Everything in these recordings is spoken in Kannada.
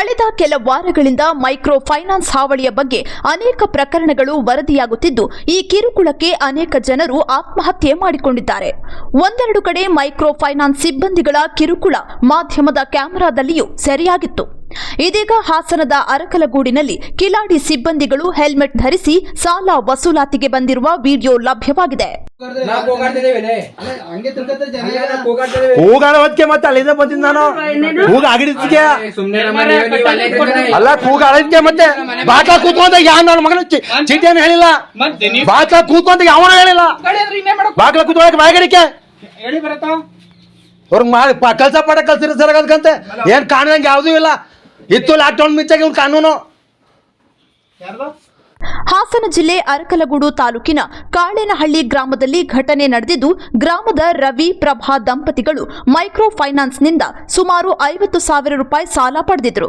ಕಳೆದ ಕೆಲ ವಾರಗಳಿಂದ ಮೈಕ್ರೋ ಫೈನಾನ್ಸ್ ಹಾವಳಿಯ ಬಗ್ಗೆ ಅನೇಕ ಪ್ರಕರಣಗಳು ವರದಿಯಾಗುತ್ತಿದ್ದು, ಈ ಕಿರುಕುಳಕ್ಕೆ ಅನೇಕ ಜನರು ಆತ್ಮಹತ್ಯೆ ಮಾಡಿಕೊಂಡಿದ್ದಾರೆ. ಒಂದೆರಡು ಕಡೆ ಮೈಕ್ರೋ ಫೈನಾನ್ಸ್ ಸಿಬ್ಬಂದಿಗಳ ಕಿರುಕುಳ ಮಾಧ್ಯಮದ ಕ್ಯಾಮೆರಾದಲ್ಲಿಯೂ ಸೆರೆಯಾಗಿತ್ತು. ಇದೀಗ ಹಾಸನದ ಅರಕಲಗೂಡಿನಲ್ಲಿ ಕಿಲಾಡಿ ಸಿಬ್ಬಂದಿಗಳು ಹೆಲ್ಮೆಟ್ ಧರಿಸಿ ಸಾಲ ವಸೂಲಾತಿಗೆ ಬಂದಿರುವ ವಿಡಿಯೋ ಲಭ್ಯವಾಗಿದೆ. ಮತ್ತೆ ಅಲ್ಲಿಂದ ನಾನು. ಕೂಗ ಆಗಿಡಿದ್ಕೆ ಅಲ್ಲೇ ಕೂಗ ಮತ್ತೆ. ಯಾವ ನನ್ನ ಮಗನ ಹೇಳಿಲ್ಲ. ಕೂತ್ಕೊಂತ ಯಾವನೂ ಹೇಳಿಲ್ಲ. ಬಾಗ್ಲ ಕೂತ್ಕೊಳಕ್ ಬಾಯಗಡಿಕೆ. ಹೇಳಿ ಬರತ್ತಾ. ಅವ್ರಿಗೆ ಮಾಡಿ ಕೆಲಸ ಕಲ್ಸ ಪಡ ಕಲ್ಸಿರ ಸರ್ ಅದಕ್ಕಂತೆ ಏನ್ ಕಾಣದಂಗೆ ಯಾವ್ದು ಇಲ್ಲ. ಇತ್ತು ಲಾಕ್ಡೌನ್ ಮಿಚ್ಚಾಗಿ ಇವ್ನ ಕಾನೂನು. ಹಾಸನ ಜಿಲ್ಲೆ ಅರಕಲಗೂಡು ತಾಲೂಕಿನ ಕಾಳೇನಹಳ್ಳಿ ಗ್ರಾಮದಲ್ಲಿ ಘಟನೆ ನಡೆದಿದ್ದು ಗ್ರಾಮದ ರವಿ ಪ್ರಭಾ ದಂಪತಿಗಳು ಮೈಕ್ರೋ ಫೈನಾನ್ಸ್ನಿಂದ ಸುಮಾರು ಐವತ್ತು ಸಾವಿರ ರೂಪಾಯಿ ಸಾಲ ಪಡೆದಿದ್ರು.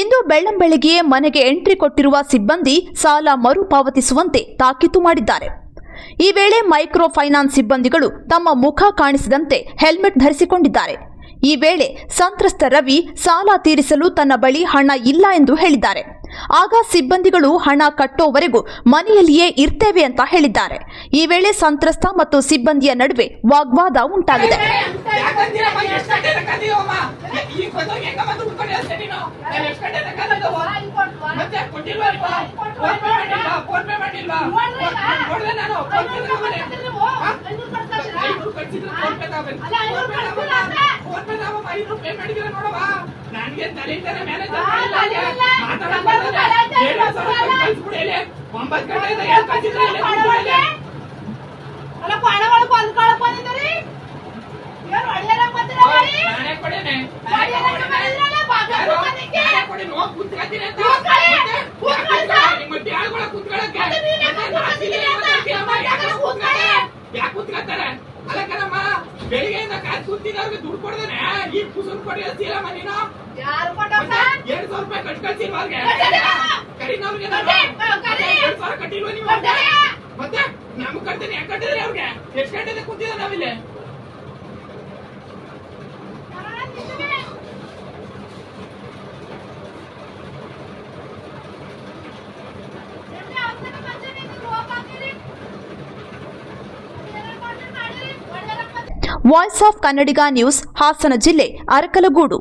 ಇಂದು ಬೆಳ್ಳಂಬೆಳಗ್ಗೆಯೇ ಮನೆಗೆ ಎಂಟ್ರಿ ಕೊಟ್ಟಿರುವ ಸಿಬ್ಬಂದಿ ಸಾಲ ಮರುಪಾವತಿಸುವಂತೆ ತಾಕೀತು ಮಾಡಿದ್ದಾರೆ. ಈ ವೇಳೆ ಮೈಕ್ರೋ ಫೈನಾನ್ಸ್ ಸಿಬ್ಬಂದಿಗಳು ತಮ್ಮ ಮುಖ ಕಾಣಿಸದಂತೆ ಹೆಲ್ಮೆಟ್ ಧರಿಸಿಕೊಂಡಿದ್ದಾರೆ. ಈ ವೇಳೆ ಸಂತ್ರಸ್ತ ರವಿ ಸಾಲ ತೀರಿಸಲು ತನ್ನ ಬಳಿ ಹಣ ಇಲ್ಲ ಎಂದು ಹೇಳಿದ್ದಾರೆ. ಆಗ ಸಿಬ್ಬಂದಿಗಳು ಹಣ ಕಟ್ಟೋವರೆಗೂ ಮನೆಯಲ್ಲಿಯೇ ಇರ್ತೇವೆ ಅಂತ ಹೇಳಿದ್ದಾರೆ. ಈ ವೇಳೆ ಸಂತ್ರಸ್ತ ಮತ್ತು ಸಿಬ್ಬಂದಿಯ ನಡುವೆ ವಾಗ್ವಾದ ಉಂಟಾಗಿದೆ. ಐನೂರು ಪೇ ಮಾಡಿದಿರ ನೋಡವ ನನಗೆ ತಲೆ ಇದ್ದಾರೆ ಮ್ಯಾನೇಜರ್ ಮಾತಾಡೋದು ಏಳು ಸಾವಿರ ರೂಪಾಯಿ ಕಳ್ಸ್ಬಿಡಿ ಇಲ್ಲಿ ಒಂಬತ್ತು ಗಂಟೆ ಇದೆ ಏಳು ಕಳ್ಸಿದ್ರೆ ಇಲ್ಲಿ ಕೊಡ್ಬಿಡಿ ಇಲ್ಲಿ. ಅಲ್ಲ ಪಾಣಗಳು ಕೊಂದ್ಕೊಳಕ್ ಬಂದಿದ್ದೀರಿ ಏನ್ ಹೊಡ್ಯಲಕ್ ಬರ್ತೀರಾ ಮಾಡಿ? ನಾನೇ ಕೊಡೇನೆ ಹೊಡ್ಯಲಕ್ ಬಂದಿದ್ರಲ್ಲ, ಬಾಗ್ಲ ಕೂತ್ಕೊಂಡಿಕ್ಕೆ. ನಾನೇ ಕೊಡಿ ನೋವು ಕೂತ್ಕೊತೀನಿ ಅಂತ ಬೆಳಿಗ್ಗೆಯಿಂದ ಕಾಯ್ದು ಕೂತಿದ್ದವ್ರಿಗೆ ದುಡ್ಡು ಕೊಡ್ದೇನೆ. ಈಗ ಕುಸುಮ್ ಕೊಡಿ ಸರ್? ಎರಡ್ ಸಾವಿರ ರೂಪಾಯಿ ಕಟ್ ಕಳ್ಸಿಲ್ವಾ ಅವ್ರಿಗೆ? ಕಟ್ಟಿ. ಎರಡ್ ಸಾವಿರ ಕಟ್ಟಿಲ್ವ ನೀವು. ಮತ್ತೆ ನಮ್ಗೆ ಕಟ್ತೀನಿ ಯಾಕೆ ಕಟ್ಟಿದ್ರಿ ಅವ್ರಿಗೆ? ಎಷ್ಟು ಗಂಟೆಗೆ ಕೂತಿದ್ದ ನಾವಿಲ್ಲಿ? Voice of Kannadiga news Hassan ಜಿಲ್ಲೆ ಅರಕಲಗೂಡು.